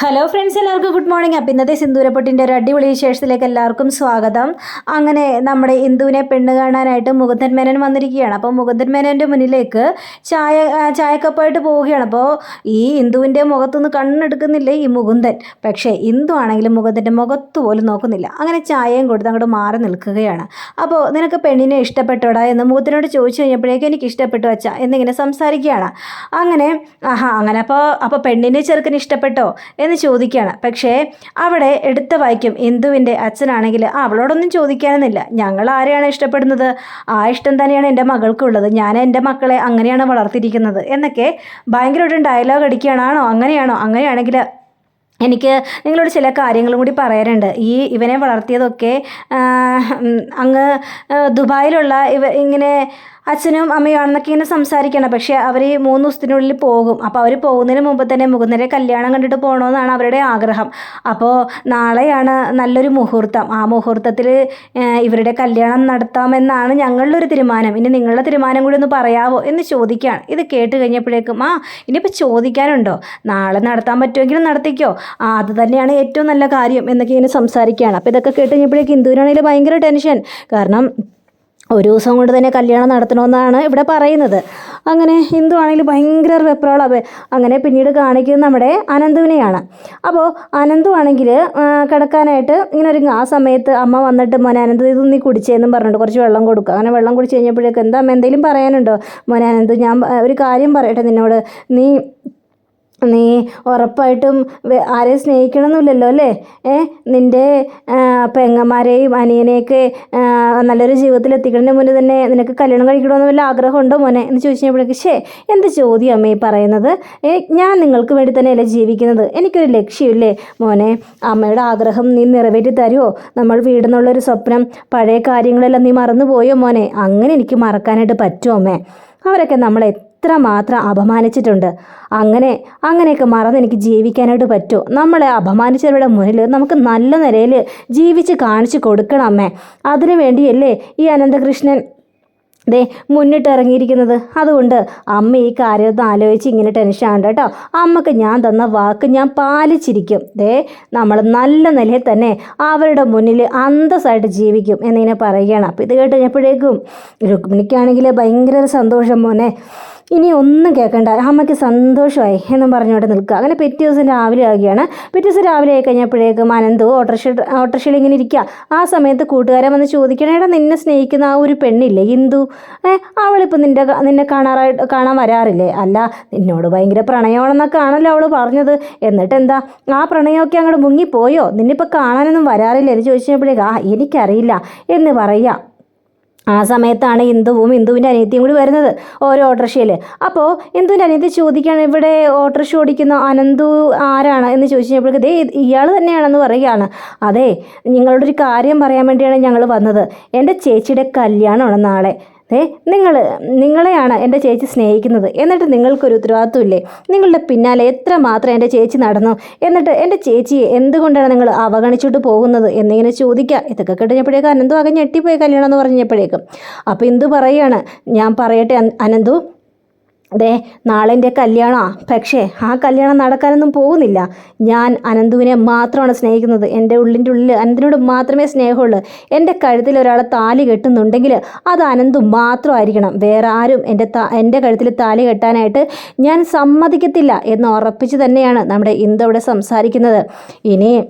Hello friends എല്ലാവർക്കും good morning അപ്പം ഇന്നത്തെ സിന്ദൂരപ്പൊട്ടിന്റെ ഒരു അടിപൊളി വിശേഷത്തിലേക്ക് എല്ലാവർക്കും സ്വാഗതം. അങ്ങനെ നമ്മുടെ ഇന്ദുവിനെ പെണ്ണ് കാണാനായിട്ട് മുകുന്ദൻ മേനൻ വന്നിരിക്കുകയാണ്. അപ്പോൾ മുകുന്ദൻ മേനന്റെ മുന്നിലേക്ക് ചായ ചായക്കപ്പായിട്ട് പോവുകയാണ്. അപ്പോൾ ഈ ഇന്ദുവിന്റെ മുഖത്തുനിന്ന് കണ്ണെടുക്കുന്നില്ല ഈ മുകുന്ദൻ? പക്ഷേ ഇന്ദു ആണെങ്കിലും മുകുന്ദന്റെ മുഖത്ത് പോലും നോക്കുന്നില്ല. അങ്ങനെ ചായയും കൊടുത്ത് അങ്ങോട്ട് മാറി നിൽക്കുകയാണ്. അപ്പോൾ നിനക്ക് പെണ്ണിനെ ഇഷ്ടപ്പെട്ടോടാ എന്ന് മുകുന്ദനോട് ചോദിച്ചു കഴിഞ്ഞപ്പോഴേക്കും എനിക്ക് ഇഷ്ടപ്പെട്ടു അച്ഛ എന്നിങ്ങനെ സംസാരിക്കുകയാണ്. അങ്ങനെ ആഹാ അങ്ങനെ. അപ്പോൾ അപ്പോൾ പെണ്ണിനെ ചെറുക്കന് ഇഷ്ടപ്പെട്ടോ എന്ന് ചോദിക്കുകയാണ്. പക്ഷേ അവിടെ എടുത്ത വായിക്കും ഇന്ദുവിന്റെ അച്ഛനാണെങ്കിൽ അവളോടൊന്നും ചോദിക്കാനൊന്നുമില്ല. ഞങ്ങൾ ആരെയാണ് ഇഷ്ടപ്പെടുന്നത്? ആ ഇഷ്ടം തന്നെയാണ് എന്റെ മകൾക്കുള്ളത്. ഞാൻ എന്റെ മക്കളെ അങ്ങനെയാണ് വളർത്തിയിരിക്കുന്നത്. എന്നൊക്കെ ഭയങ്കരമായിട്ടും ഡയലോഗ് അടിക്കുകയാണോ. അങ്ങനെയാണോ? അങ്ങനെയാണെങ്കിൽ എനിക്ക് നിങ്ങളോട് ചില കാര്യങ്ങളും കൂടി പറയാനുണ്ട്. ഈ ഇവനെ വളർത്തിയതൊക്കെ അങ്ങ് ദുബായിലുള്ള ഇവ ഇങ്ങനെ അച്ഛനും അമ്മയും ആണെന്നൊക്കെ ഇങ്ങനെ സംസാരിക്കണം. പക്ഷേ അവർ മൂന്ന് ദിവസത്തിനുള്ളിൽ പോകും. അപ്പോൾ അവർ പോകുന്നതിന് മുമ്പ് തന്നെ മുകുന്ദരെ കല്യാണം കണ്ടിട്ട് പോകണമെന്നാണ് അവരുടെ ആഗ്രഹം. അപ്പോൾ നാളെയാണ് നല്ലൊരു മുഹൂർത്തം. ആ മുഹൂർത്തത്തിൽ ഇവരുടെ കല്യാണം നടത്താമെന്നാണ് ഞങ്ങളുടെ ഒരു തീരുമാനം. ഇനി നിങ്ങളുടെ തീരുമാനം കൂടി ഒന്ന് പറയാവോ എന്ന് ചോദിക്കുകയാണ്. ഇത് കേട്ട് കഴിഞ്ഞപ്പോഴേക്കും ആ ഇനിയിപ്പോൾ ചോദിക്കാനുണ്ടോ? നാളെ നടത്താൻ പറ്റുമെങ്കിലും നടത്തിക്കോ. ആ അത് തന്നെയാണ് ഏറ്റവും നല്ല കാര്യം എന്നൊക്കെ ഇങ്ങനെ സംസാരിക്കുകയാണ്. അപ്പോൾ ഇതൊക്കെ കേട്ട് കഴിഞ്ഞപ്പോഴേക്കും ഇന്ദുവിനാണെങ്കിൽ ഭയങ്കര ടെൻഷൻ. കാരണം ഒരു ദിവസം കൊണ്ട് തന്നെ കല്യാണം നടത്തണമെന്നാണ് ഇവിടെ പറയുന്നത്. അങ്ങനെ ഹിന്ദു ആണെങ്കിൽ ഭയങ്കര വെപ്രാളവ് അങ്ങനെ പിന്നീട് കാണിക്കുന്നത് നമ്മുടെ അനന്തുവിനെയാണ്. അപ്പോൾ അനന്തു ആണെങ്കിൽ കിടക്കാനായിട്ട് ഇങ്ങനെ ഒരുങ്ങും. ആ സമയത്ത് അമ്മ വന്നിട്ട് മോനെ അനന്ത് ഇത് നീ കുടിച്ചേന്നും പറഞ്ഞിട്ട് കുറച്ച് വെള്ളം കൊടുക്കുക. അങ്ങനെ വെള്ളം കുടിച്ച് കഴിഞ്ഞപ്പോഴേക്കും എന്താ അമ്മ എന്തെങ്കിലും പറയാനുണ്ടോ? മോനെ അനന്ത് ഞാൻ ഒരു കാര്യം പറയട്ടെ നിന്നോട്. നീ നീ ഉറപ്പായിട്ടും ആരെയും സ്നേഹിക്കണമെന്നില്ലല്ലോ അല്ലേ? ഏ നിന്റെ പെങ്ങന്മാരെയും അനിയനെയൊക്കെ നല്ലൊരു ജീവിതത്തിൽ എത്തിക്കുന്നതിന് മുന്നേ തന്നെ നിനക്ക് കല്യാണം കഴിക്കണമെന്ന് വല്ല ആഗ്രഹമുണ്ടോ മോനെ? എന്ന് ചോദിച്ചപ്പോഴേക്ക് ഷേ എന്ത് ചോദ്യം അമ്മേ പറയുന്നത്? ഏ ഞാൻ നിങ്ങൾക്ക് വേണ്ടി തന്നെയല്ലേ ജീവിക്കുന്നത്? എനിക്കൊരു ലക്ഷ്യമില്ലേ മോനെ? അമ്മയുടെ ആഗ്രഹം നീ നിറവേറ്റി തരുമോ നമ്മൾ വീടെന്നുള്ളൊരു സ്വപ്നം പഴയ കാര്യങ്ങളെല്ലാം നീ മറന്നുപോയോ മോനെ? അങ്ങനെ എനിക്ക് മറക്കാനായിട്ട് പറ്റുമോ അമ്മേ? അവരൊക്കെ നമ്മളെ എത്ര മാത്രം അപമാനിച്ചിട്ടുണ്ട്. അങ്ങനെ അങ്ങനെയൊക്കെ മറന്ന് എനിക്ക് ജീവിക്കാനായിട്ട് പറ്റുമോ? നമ്മളെ അപമാനിച്ചവരുടെ മുന്നിൽ നമുക്ക് നല്ല നിലയിൽ ജീവിച്ച് കാണിച്ചു കൊടുക്കണം അമ്മേ. അതിനു വേണ്ടിയല്ലേ ഈ അനന്തകൃഷ്ണൻ ദേ മുന്നിട്ട് ഇറങ്ങിയിരിക്കുന്നത്. അതുകൊണ്ട് അമ്മ ഈ കാര്യം ഒന്ന് ആലോചിച്ച് ഇങ്ങനെ ടെൻഷൻ ആണ്ട് കേട്ടോ. അമ്മയ്ക്ക് ഞാൻ തന്ന വാക്ക് ഞാൻ പാലിച്ചിരിക്കും. ദേ നമ്മൾ നല്ല നിലയിൽ തന്നെ അവരുടെ മുന്നിൽ അന്തസ്സായിട്ട് ജീവിക്കും എന്നിങ്ങനെ പറയുകയാണ്. അപ്പോൾ ഇത് കേട്ട് കഴിഞ്ഞപ്പോഴേക്കും രുക്മിണിക്കാണെങ്കിൽ ഭയങ്കര സന്തോഷം മോനെ. ഇനി ഒന്നും കേൾക്കണ്ട. അമ്മയ്ക്ക് സന്തോഷമായി എന്നും പറഞ്ഞുകൊണ്ട് നിൽക്കുക. അങ്ങനെ പിറ്റേ ദിവസം രാവിലെ ആകുകയാണ് പിറ്റേ ദിവസം രാവിലെ ആയി കഴിഞ്ഞപ്പോഴേക്കും അനന്തു ഓട്ടോറിക്ഷ ഓട്ടോറിക്ഷയിൽ ഇങ്ങനെ ഇരിക്കുക. ആ സമയത്ത് കൂട്ടുകാരൻ വന്ന് ചോദിക്കണം ഏടാ നിന്നെ സ്നേഹിക്കുന്ന ആ ഒരു പെണ്ണില്ലേ ഹിന്ദു അവളിപ്പോൾ നിന്റെ ക- നിന്നെ കാണാറായിട്ട് കാണാൻ വരാറില്ലേ? അല്ല നിന്നോട് ഭയങ്കര പ്രണയമാണെന്നൊക്കെ ആണല്ലോ അവൾ പറഞ്ഞത്. എന്നിട്ട് എന്താ ആ പ്രണയമൊക്കെ അങ്ങോട്ട് മുങ്ങിപ്പോയോ? നിന്നിപ്പോൾ കാണാനൊന്നും വരാറില്ല? എന്ന് ചോദിച്ചപ്പോഴേക്ക് ആ എനിക്കറിയില്ല എന്ന് പറയാം ആ സമയത്താണ് ഇന്ദുവും ഇന്ദുവിന്റെ അനിയത്തിയും കൂടി വരുന്നത് ഓരോ ഓട്ടോറിക്ഷയിൽ. അപ്പോൾ ഇന്ദുവിന്റെ അനിയത്തി ചോദിക്കുകയാണ് ഇവിടെ ഓട്ടോറിക്ഷ ഓടിക്കുന്ന അനന്തു ആരാണ്? എന്ന് ചോദിച്ചപ്പോഴേക്ക് ദേ ഇയാൾ തന്നെയാണെന്ന് പറയുകയാണ്. അതെ നിങ്ങളോടൊരു കാര്യം പറയാൻ വേണ്ടിയാണ് ഞങ്ങൾ വന്നത്. എന്റെ ചേച്ചിയുടെ കല്യാണമാണ് നാളെ. ഏ നിങ്ങൾ നിങ്ങളെയാണ് എന്റെ ചേച്ചി സ്നേഹിക്കുന്നത്. എന്നിട്ട് നിങ്ങൾക്കൊരു ഉത്തരവാദിത്വമില്ലേ? നിങ്ങളുടെ പിന്നാലെ എത്ര മാത്രം എന്റെ ചേച്ചി നടന്നു? എന്നിട്ട് എന്റെ ചേച്ചിയെ എന്തുകൊണ്ടാണ് നിങ്ങൾ അവഗണിച്ചിട്ട് പോകുന്നത്? എന്നിങ്ങനെ ചോദിക്കുക ഇതൊക്കെ കഴിഞ്ഞപ്പോഴേക്കും അനന്തു അകഞ്ഞെട്ടിപ്പോയി കല്യാണം എന്ന് പറഞ്ഞപ്പോഴേക്കും. അപ്പോൾ എന്തു പറയുകയാണ് ഞാൻ പറയട്ടെ അനന്തു ദേ നാളെ എന്റെ കല്യാണമാണ് പക്ഷേ ആ കല്യാണം നടക്കാനൊന്നും പോകുന്നില്ല. ഞാൻ അനന്തുവിനെ മാത്രമാണ് സ്നേഹിക്കുന്നത്. എന്റെ ഉള്ളിന്റെ ഉള്ളിൽ അനന്തിനോട് മാത്രമേ സ്നേഹമുള്ളൂ. എന്റെ കഴുത്തിൽ ഒരാളെ താലി കെട്ടുന്നുണ്ടെങ്കിൽ അത് അനന്തു മാത്രമായിരിക്കണം. വേറെ ആരും എന്റെ എന്റെ കഴുത്തിൽ താലി കെട്ടാനായിട്ട് ഞാൻ സമ്മതിക്കത്തില്ല എന്ന് ഉറപ്പിച്ച് തന്നെയാണ് നമ്മുടെ ഇന്ദു അവിടെ സംസാരിക്കുന്നത്. ഇനി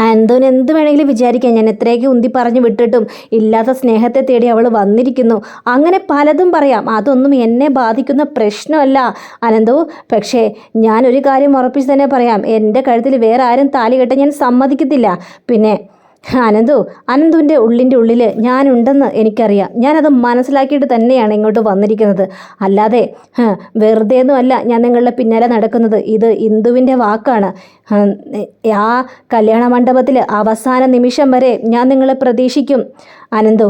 അന്തോന് എന്ത് വേണമെങ്കിലും വിചാരിക്കാം. ഞാൻ എത്രയൊക്കെ ഉന്തി പറഞ്ഞു വിട്ടിട്ടും ഇല്ലാത്ത സ്നേഹത്തെ തേടി അവൾ വന്നിരിക്കുന്നു. അങ്ങനെ പലതും പറയാം. അതൊന്നും എന്നെ ബാധിക്കുന്ന പ്രശ്നമല്ല. അനന്തു പക്ഷേ ഞാൻ ഒരു കാര്യം ഉറപ്പിച്ച് തന്നെ പറയാം. എന്റെ കഴുത്തിൽ വേറെ ആരും താലി കെട്ടാൻ ഞാൻ സമ്മതിക്കത്തില്ല. പിന്നെ അനന്തു അനന്തുവിന്റെ ഉള്ളിന്റെ ഉള്ളിൽ ഞാനുണ്ടെന്ന് എനിക്കറിയാം. ഞാനത് മനസ്സിലാക്കിയിട്ട് തന്നെയാണ് ഇങ്ങോട്ട് വന്നിരിക്കുന്നത്. അല്ലാതെ വെറുതെ ഒന്നുമല്ല ഞാൻ നിങ്ങളുടെ പിന്നാലെ നടക്കുന്നത്. ഇത് ഇന്ദുവിന്റെ വാക്കാണ്. ആ കല്യാണ മണ്ഡപത്തിൽ അവസാന നിമിഷം വരെ ഞാൻ നിങ്ങളെ പ്രതീക്ഷിക്കും. അനന്തു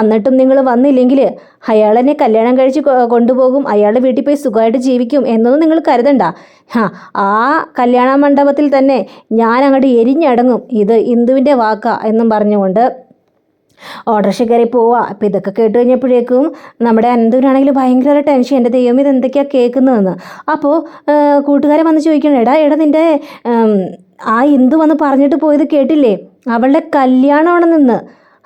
എന്നിട്ടും നിങ്ങൾ വന്നില്ലെങ്കിൽ അയാളെന്നെ കല്യാണം കഴിച്ച് കൊണ്ടുപോകും. അയാളുടെ വീട്ടിൽ പോയി സുഖമായിട്ട് ജീവിക്കും എന്നൊന്നും നിങ്ങൾ കരുതണ്ട. ഹാ ആ കല്യാണ മണ്ഡപത്തിൽ തന്നെ ഞാൻ അങ്ങോട്ട് എരിഞ്ഞടങ്ങും. ഇത് ഇന്ദുവിന്റെ വാക്കാ എന്നും പറഞ്ഞുകൊണ്ട് ഓട്ടോറിക്ഷ കയറി പോവാ. അപ്പം ഇതൊക്കെ കേട്ട് കഴിഞ്ഞപ്പോഴേക്കും നമ്മുടെ അനന്തൂരാണെങ്കിൽ ഭയങ്കര ടെൻഷൻ എന്റെ ദൈവം ഇത് എന്തൊക്കെയാണ് കേൾക്കുന്നതെന്ന്. അപ്പോൾ കൂട്ടുകാരെ വന്ന് ചോദിക്കണം എടാ എടാ നിന്റെ ആ ഇന്ദു വന്ന് പറഞ്ഞിട്ട് പോയത് കേട്ടില്ലേ? അവളുടെ കല്യാണമാണ് നിന്ന്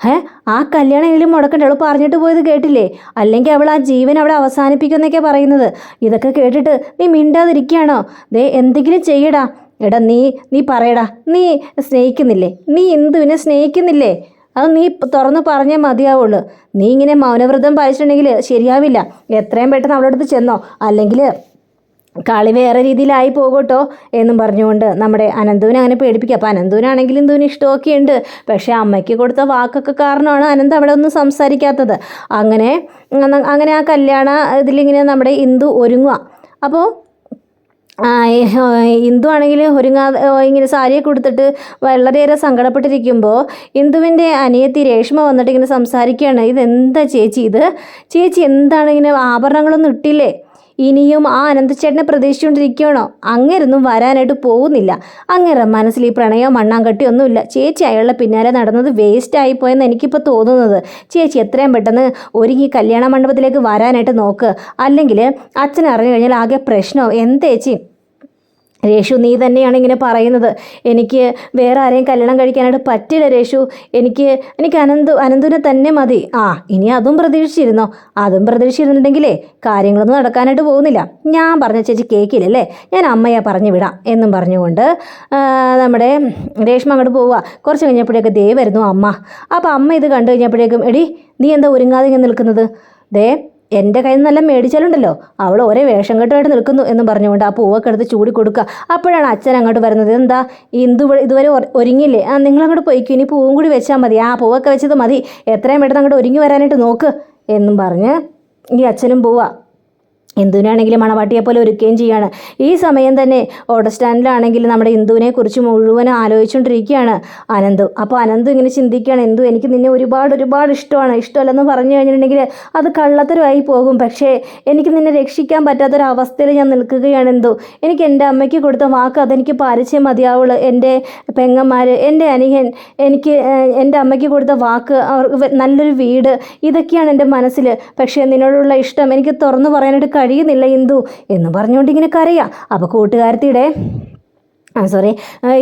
ഏ ആ കല്യാണം എങ്കിലും മുടക്കണ്ട. അവൾ പറഞ്ഞിട്ട് പോയത് കേട്ടില്ലേ? അല്ലെങ്കിൽ അവൾ ആ ജീവൻ അവിടെ അവസാനിപ്പിക്കുമെന്നൊക്കെ പറയുന്നത്. ഇതൊക്കെ കേട്ടിട്ട് നീ മിണ്ടാതിരിക്കുകയാണോ? ദേ എന്തെങ്കിലും ചെയ്യടാ. എടാ നീ നീ പറയടാ. നീ സ്നേഹിക്കുന്നില്ലേ? നീ ഇന്ദുവിനെ സ്നേഹിക്കുന്നില്ലേ? അത് നീ തുറന്നു പറഞ്ഞേ മതിയാവുള്ളൂ. നീ ഇങ്ങനെ മൗനവ്രതം പാലിച്ചിട്ടുണ്ടെങ്കിൽ ശരിയാവില്ല. എത്രയും പെട്ടെന്ന് അവളടുത്ത് ചെന്നോ. അല്ലെങ്കിൽ കളി വേറെ രീതിയിലായി പോകട്ടോ എന്നും പറഞ്ഞുകൊണ്ട് നമ്മുടെ അനന്തുവിനെ അങ്ങനെ പേടിപ്പിക്കുക. അപ്പോൾ അനന്തുവിനാണെങ്കിലും ഇന്ദുവിന് ഇഷ്ടമൊക്കെ ഉണ്ട്. പക്ഷേ അമ്മയ്ക്ക് കൊടുത്ത വാക്കൊക്കെ കാരണമാണ് അനന്ത് അവിടെ ഒന്നും സംസാരിക്കാത്തത്. അങ്ങനെ അങ്ങനെ ആ കല്യാണ ഇതിലിങ്ങനെ നമ്മുടെ ഇന്ദു ഒരുങ്ങുക. അപ്പോൾ ഇന്ദു ആണെങ്കിൽ ഒരുങ്ങാതെ ഇങ്ങനെ സാരിയൊക്കെ കൊടുത്തിട്ട് വളരെയേറെ സങ്കടപ്പെട്ടിരിക്കുമ്പോൾ ഇന്ദുവിന്റെ അനിയത്തി രേഷ്മ വന്നിട്ട് ഇങ്ങനെ സംസാരിക്കുകയാണ്. ഇതെന്താ ചേച്ചി ഇത്? ചേച്ചി എന്താണ് ഇങ്ങനെ ആഭരണങ്ങളൊന്നും ഇട്ടില്ലേ? ഇനിയും ആ അനന്തച്ചേട്ടനെ പ്രതീക്ഷിച്ചുകൊണ്ടിരിക്കുകയാണോ? അങ്ങേരൊന്നും വരാനായിട്ട് പോകുന്നില്ല. അങ്ങേറെ മനസ്സിൽ ഈ പ്രണയോ മണ്ണാങ്കട്ടി ഒന്നുമില്ല. ചേച്ചി അയാളുടെ പിന്നാലെ നടന്നത് വേസ്റ്റ് ആയിപ്പോയെന്ന് എനിക്കിപ്പോൾ തോന്നുന്നത്. ചേച്ചി എത്രയും പെട്ടെന്ന് ഒരുങ്ങി കല്യാണ മണ്ഡപത്തിലേക്ക് വരാനായിട്ട് നോക്ക്. അല്ലെങ്കിൽ അച്ഛൻ അറിഞ്ഞു കഴിഞ്ഞാൽ ആകെ പ്രശ്നമോ എന്തേച്ചി രേഷു നീ തന്നെയാണ് ഇങ്ങനെ പറയുന്നത്. എനിക്ക് വേറെ ആരെയും കല്യാണം കഴിക്കാനായിട്ട് പറ്റില്ല രേഷു. എനിക്ക് എനിക്ക് അനന്തു അനന്തുവിനെ തന്നെ മതി. ആ ഇനി അതും പ്രതീക്ഷിച്ചിരുന്നോ? അതും പ്രതീക്ഷിച്ചിരുന്നുണ്ടെങ്കിലേ കാര്യങ്ങളൊന്നും നടക്കാനായിട്ട് പോകുന്നില്ല. ഞാൻ പറഞ്ഞ ചേച്ചി കേൾക്കില്ലല്ലേ ഞാൻ അമ്മയെ പറഞ്ഞു വിടാം എന്നും പറഞ്ഞുകൊണ്ട് നമ്മുടെ രേഷ്മ അങ്ങോട്ട് പോവുക. കുറച്ച് കഴിഞ്ഞപ്പോഴേക്കും ദേ വരുന്നു അമ്മ. അപ്പോൾ അമ്മ ഇത് കണ്ടു കഴിഞ്ഞപ്പോഴേക്കും എടി നീ എന്താ ഒരുങ്ങാതെ ഇങ്ങനെ നിൽക്കുന്നത്? ദേ എന്റെ കയ്യിൽ നിന്നെല്ലാം മേടിച്ചാലുണ്ടല്ലോ. അവൾ ഒരേ വേഷം കെട്ടുമായിട്ട് നിൽക്കുന്നു എന്ന് പറഞ്ഞുകൊണ്ട് ആ പൂവൊക്കെ എടുത്ത് ചൂടി കൊടുക്കുക. അപ്പോഴാണ് അച്ഛൻ അങ്ങോട്ട് വരുന്നത്. എന്താ? ഇന്ദു ഇതുവരെ ഒരുങ്ങില്ലേ ആ നിങ്ങൾ അങ്ങോട്ട് പോയിക്കോ. ഇനി പൂവും കൂടി വെച്ചാൽ മതി. ആ പൂവൊക്കെ വെച്ചത് മതി. എത്രയും പെട്ടെന്ന് അങ്ങോട്ട് ഒരുങ്ങി വരാനായിട്ട് നോക്ക് എന്നും പറഞ്ഞ് ഈ അച്ഛനും പോവാ. ഇന്ദുവിനാണെങ്കിലും മണവാട്ടിയെ പോലെ ഒരുക്കുകയും ചെയ്യാണ്. ഈ സമയം തന്നെ ഓട്ടോ സ്റ്റാൻഡിലാണെങ്കിൽ നമ്മുടെ ഇന്ദുവിനെ കുറിച്ച് മുഴുവൻ ആലോചിച്ചുകൊണ്ടിരിക്കുകയാണ് അനന്തു. അപ്പോൾ അനന്തു ഇങ്ങനെ ചിന്തിക്കുകയാണ് എന്തു എനിക്ക് നിന്നെ ഒരുപാട് ഒരുപാട് ഇഷ്ടമാണ്. ഇഷ്ടമല്ലെന്ന് പറഞ്ഞു കഴിഞ്ഞിട്ടുണ്ടെങ്കിൽ അത് കള്ളത്തരമായി പോകും. പക്ഷേ എനിക്ക് നിന്നെ രക്ഷിക്കാൻ പറ്റാത്തൊരവസ്ഥയിൽ ഞാൻ നിൽക്കുകയാണ് എന്തു എനിക്ക് എന്റെ അമ്മയ്ക്ക് കൊടുത്ത വാക്ക് അതെനിക്ക് പാലിച്ചേ മതിയാവുള്ളൂ. എന്റെ പെങ്ങന്മാർ എന്റെ അനിയൻ എനിക്ക് എന്റെ അമ്മയ്ക്ക് കൊടുത്ത വാക്ക് അവർക്ക് നല്ലൊരു വീട് ഇതൊക്കെയാണ് എന്റെ മനസ്സിൽ. പക്ഷേ നിന്നോടുള്ള ഇഷ്ടം എനിക്ക് തുറന്നു പറയാനായിട്ട് കഴിയുന്നില്ല ഇന്ദു എന്ന് പറഞ്ഞുകൊണ്ട് ഇങ്ങനെ കരയാം. അപ്പോൾ കൂട്ടുകാരത്തിയുടെ ആ സോറി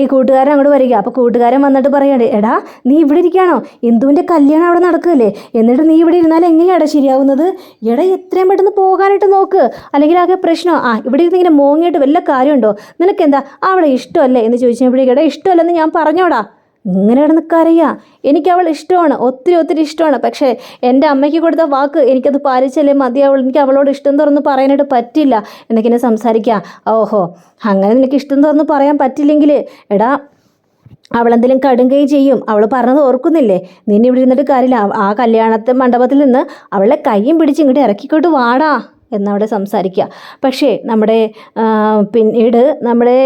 ഈ കൂട്ടുകാരൻ അങ്ങോട്ട് വരിക. അപ്പോൾ കൂട്ടുകാരൻ വന്നിട്ട് പറയണ്ടേ എടാ നീ ഇവിടെ ഇരിക്കുകയാണോ? ഇന്ദുവിന്റെ കല്യാണം അവിടെ നടക്കുകയല്ലേ? എന്നിട്ട് നീ ഇവിടെ ഇരുന്നാൽ എങ്ങനെയാടാ ശരിയാവുന്നത്? എടാ എത്രയും പെട്ടെന്ന് പോകാനായിട്ട് നോക്ക്. അല്ലെങ്കിൽ ആകെ പ്രശ്നം ആ ഇവിടെ ഇരുന്ന് ഇങ്ങനെ മോങ്ങിയിട്ട് വല്ല കാര്യമുണ്ടോ? നിനക്കെന്താ? അവിടെ ഇഷ്ടമല്ലേ? എന്ന് ചോദിച്ചപ്പോഴേക്കും എടാ ഇഷ്ടമല്ലെന്ന് ഞാൻ പറഞ്ഞോടാ. ഇങ്ങനെ കിടന്ന് കരയാ എനിക്ക് അവൾ ഇഷ്ടമാണ് ഒത്തിരി ഒത്തിരി ഇഷ്ടമാണ്. പക്ഷേ എന്റെ അമ്മയ്ക്ക് കൊടുത്ത വാക്ക് എനിക്കത് പാലിച്ചല്ലേ മതിയാവുള്ളൂ എനിക്ക് അവളോട് ഇഷ്ടം തുറന്ന് പറയാനായിട്ട് പറ്റില്ല. എന്നൊക്കെ എന്നെ സംസാരിക്കുക ഓഹോ അങ്ങനെ നിനക്ക് ഇഷ്ടം തുറന്ന് പറയാൻ പറ്റില്ലെങ്കിൽ എടാ അവളെന്തെങ്കിലും കടുങ്കൈ ചെയ്യും. അവൾ പറഞ്ഞത് ഓർക്കുന്നില്ലേ? നിന്നെ ഇവിടെ ഇരുന്നിട്ട് കാര്യമില്ല. ആ കല്യാണത്തെ മണ്ഡപത്തിൽ നിന്ന് അവളെ കൈയും പിടിച്ച് ഇങ്ങോട്ട് ഇറക്കിക്കോട്ട് വാടാ. എന്നവിടെ സംസാരിക്കുക. പക്ഷേ നമ്മുടെ പിന്നീട് നമ്മുടെ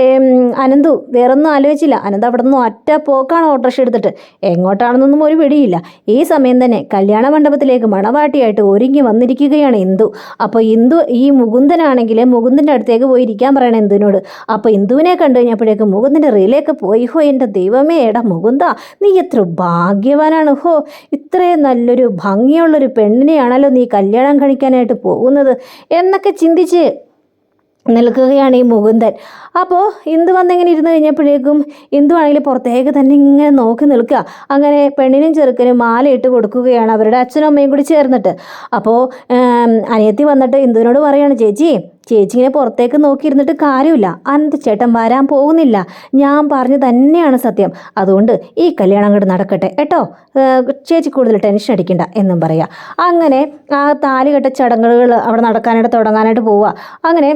അനന്തു വേറൊന്നും ആലോചിച്ചില്ല. അനന്ത് അവിടെ നിന്ന് ഒറ്റ പോക്കാണ് ഓട്ടോറിക്ഷ എടുത്തിട്ട്. എങ്ങോട്ടാണെന്നൊന്നും ഒരു പിടിയില്ല. ഈ സമയം തന്നെ കല്യാണ മണ്ഡപത്തിലേക്ക് മണവാട്ടിയായിട്ട് ഒരുങ്ങി വന്നിരിക്കുകയാണ് ഇന്ദു. അപ്പോൾ ഇന്ദു ഈ മുകുന്ദനാണെങ്കിൽ മുകുന്ദന്റെ അടുത്തേക്ക് പോയി ഇരിക്കാൻ പറയണം ഇന്ദുവിനോട്. അപ്പോൾ ഇന്ദുവിനെ കണ്ടു കഴിഞ്ഞപ്പോഴേക്കും മുകുന്ദന്റെ റീലേക്ക് പോയി. ഹോ എന്റെ ദൈവമേ എടാ മുകുന്ദ നീ എത്ര ഭാഗ്യവാനാണ്. ഹോ ഇത്രയും നല്ലൊരു ഭംഗിയുള്ളൊരു പെണ്ണിനെയാണല്ലോ നീ കല്യാണം കഴിക്കാനായിട്ട് പോകുന്നത്. എന്നൊക്കെ ചിന്തിച്ച് നിൽക്കുകയാണ് ഈ മുകുന്ദൻ. അപ്പോൾ ഇന്ദു വന്നിങ്ങനെ ഇരുന്ന് കഴിഞ്ഞപ്പോഴേക്കും ഇന്ദു ആണെങ്കിൽ പുറത്തേക്ക് തന്നെ ഇങ്ങനെ നോക്കി നിൽക്കുക. അങ്ങനെ പെണ്ണിനും ചെറുക്കനും മാലയിട്ട് കൊടുക്കുകയാണ് അവരുടെ അച്ഛനും അമ്മയും കൂടി ചേർന്നിട്ട്. അപ്പോൾ അനിയത്തി വന്നിട്ട് ഇന്ദുവിനോട് പറയാണ് ചേച്ചി ചേച്ചി ഇങ്ങനെ പുറത്തേക്ക് നോക്കിയിരുന്നിട്ട് കാര്യമില്ല. അനന്ത് ചേട്ടൻ വരാൻ പോകുന്നില്ല. ഞാൻ പറഞ്ഞു തന്നെയാണ് സത്യം. അതുകൊണ്ട് ഈ കല്യാണം അങ്ങോട്ട് നടക്കട്ടെ കേട്ടോ? ചേച്ചി കൂടുതൽ ടെൻഷൻ അടിക്കണ്ട എന്നും പറയാം. അങ്ങനെ ആ താലികെട്ട ചടങ്ങുകൾ അവിടെ നടക്കാനായിട്ട് തുടങ്ങാനായിട്ട് പോവുക. അങ്ങനെ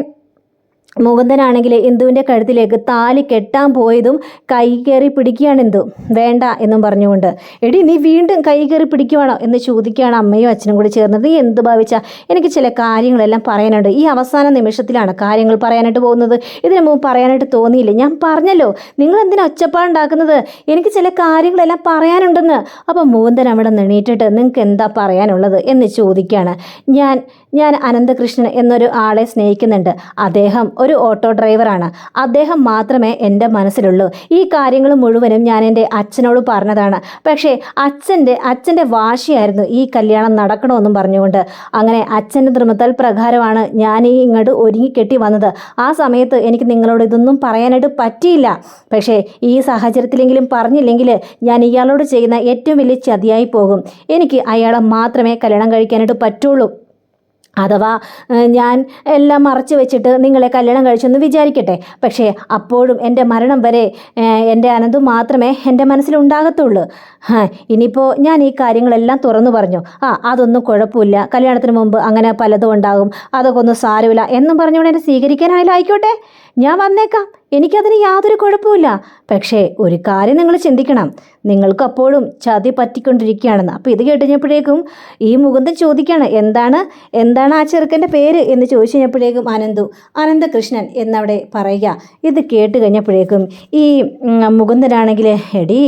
മുകുന്ദനാണെങ്കിൽ ഇന്ദുവിന്റെ കഴുത്തിലേക്ക് താലി കെട്ടാൻ പോയതും കൈ കയറി പിടിക്കുകയാണ് ഇന്ദു. വേണ്ട എന്നും പറഞ്ഞുകൊണ്ട്. എടി നീ വീണ്ടും കൈ കയറി പിടിക്കുവാണോ എന്ന് ചോദിക്കുകയാണ് അമ്മയും അച്ഛനും കൂടി ചേർന്നത്. നീ എന്ത് ഭാവിച്ച? എനിക്ക് ചില കാര്യങ്ങളെല്ലാം പറയാനുണ്ട്. ഈ അവസാന നിമിഷത്തിലാണ് കാര്യങ്ങൾ പറയാനായിട്ട് പോകുന്നത്. ഇതിനു മുമ്പ് പറയാനായിട്ട് തോന്നിയില്ല. ഞാൻ പറഞ്ഞല്ലോ നിങ്ങൾ എന്തിനാ ഒച്ചപ്പാടുണ്ടാക്കുന്നത്? എനിക്ക് ചില കാര്യങ്ങളെല്ലാം പറയാനുണ്ടെന്ന്. അപ്പോൾ മുകുന്ദൻ അവിടെ നിണീറ്റിട്ട് നിങ്ങൾക്ക് എന്താ പറയാനുള്ളത്? എന്ന് ചോദിക്കുകയാണ്. ഞാൻ ഞാൻ അനന്തകൃഷ്ണൻ എന്നൊരു ആളെ സ്നേഹിക്കുന്നുണ്ട്. അദ്ദേഹം ഒരു ഓട്ടോ ഡ്രൈവറാണ്. അദ്ദേഹം മാത്രമേ എന്റെ മനസ്സിലുള്ളൂ. ഈ കാര്യങ്ങൾ മുഴുവനും ഞാൻ എന്റെ അച്ഛനോട് പറഞ്ഞതാണ്. പക്ഷേ അച്ഛന്റെ അച്ഛന്റെ വാശിയായിരുന്നു ഈ കല്യാണം നടക്കണമെന്നും പറഞ്ഞുകൊണ്ട്. അങ്ങനെ അച്ഛന്റെ നിർമ്മത്തൽ പ്രകാരമാണ് ഞാൻ ഈ ഇങ്ങോട്ട് ഒരുങ്ങിക്കെട്ടി വന്നത്. ആ സമയത്ത് എനിക്ക് നിങ്ങളോട് ഇതൊന്നും പറയാനായിട്ട് പറ്റിയില്ല. പക്ഷേ ഈ സാഹചര്യത്തിലെങ്കിലും പറഞ്ഞില്ലെങ്കിൽ ഞാൻ ഇയാളോട് ചെയ്യുന്ന ഏറ്റവും വലിയ ചതിയായി പോകും. എനിക്ക് അയാളെ മാത്രമേ കല്യാണം കഴിക്കാനായിട്ട് പറ്റുള്ളൂ. അഥവാ ഞാൻ എല്ലാം മറച്ചു വെച്ചിട്ട് നിങ്ങളെ കല്യാണം കഴിച്ചെന്ന് വിചാരിക്കട്ടെ. പക്ഷേ അപ്പോഴും എന്റെ മരണം വരെ എന്റെ അനന്തു മാത്രമേ എന്റെ മനസ്സിലുണ്ടാകത്തുള്ളൂ ഇനിയിപ്പോൾ ഞാൻ ഈ കാര്യങ്ങളെല്ലാം തുറന്നു പറഞ്ഞു. ആ അതൊന്നും കുഴപ്പമില്ല. കല്യാണത്തിന് മുമ്പ് അങ്ങനെ പലതും ഉണ്ടാകും. അതൊക്കെ ഒന്നും സാരമില്ല എന്നും പറഞ്ഞുകൊണ്ട് എന്നെ സ്വീകരിക്കാനായാലും ആയിക്കോട്ടെ. ഞാൻ വന്നേക്കാം. എനിക്കതിന് യാതൊരു കുഴപ്പമില്ല പക്ഷേ ഒരു കാര്യം നിങ്ങൾ ചിന്തിക്കണം. നിങ്ങൾക്ക് അപ്പോഴും ചതി പറ്റിക്കൊണ്ടിരിക്കുകയാണെന്ന്. അപ്പോൾ ഇത് കേട്ടുകഴിഞ്ഞപ്പോഴേക്കും ഈ മുകുന്ദൻ ചോദിക്കുകയാണ് എന്താണ്? എന്താണ് ആ ചെറുക്കന്റെ പേര്? എന്ന് ചോദിച്ചു കഴിഞ്ഞപ്പോഴേക്കും അനന്തു അനന്തകൃഷ്ണൻ എന്നവിടെ പറയുക. ഇത് കേട്ട് കഴിഞ്ഞപ്പോഴേക്കും ഈ മുകുന്ദനാണെങ്കിൽ എടി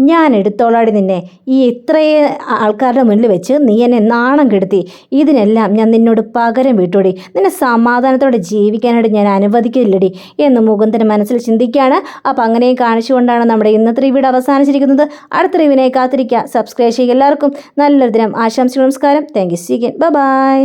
ഞാൻ എടുത്തോളാടി നിന്നെ. ഈ ഇത്രയും ആൾക്കാരുടെ മുന്നിൽ വെച്ച് നീ എന്നെ നാണം കെടുത്തി. ഇതിനെല്ലാം ഞാൻ നിന്നോട് പകരം വിട്ടോടി. നിന്നെ സമാധാനത്തോടെ ജീവിക്കാനായിട്ട് ഞാൻ അനുവദിക്കില്ലടി എന്ന് മുകുന്ദൻ മനസ്സിൽ ചിന്തിക്കുകയാണ് അപ്പോൾ അങ്ങനെയും കാണിച്ചുകൊണ്ടാണ് നമ്മുടെ ഇന്നത്തെ റിവ്യൂടെ അവസാനിച്ചിരിക്കുന്നത്. അടുത്ത റിവിനെ കാത്തിരിക്കുക. സബ്സ്ക്രൈബ് ചെയ്യുക എല്ലാവർക്കും. നല്ലൊരു ദിനം. ആശംസ നമസ്കാരം. Thank you സീഗൻ by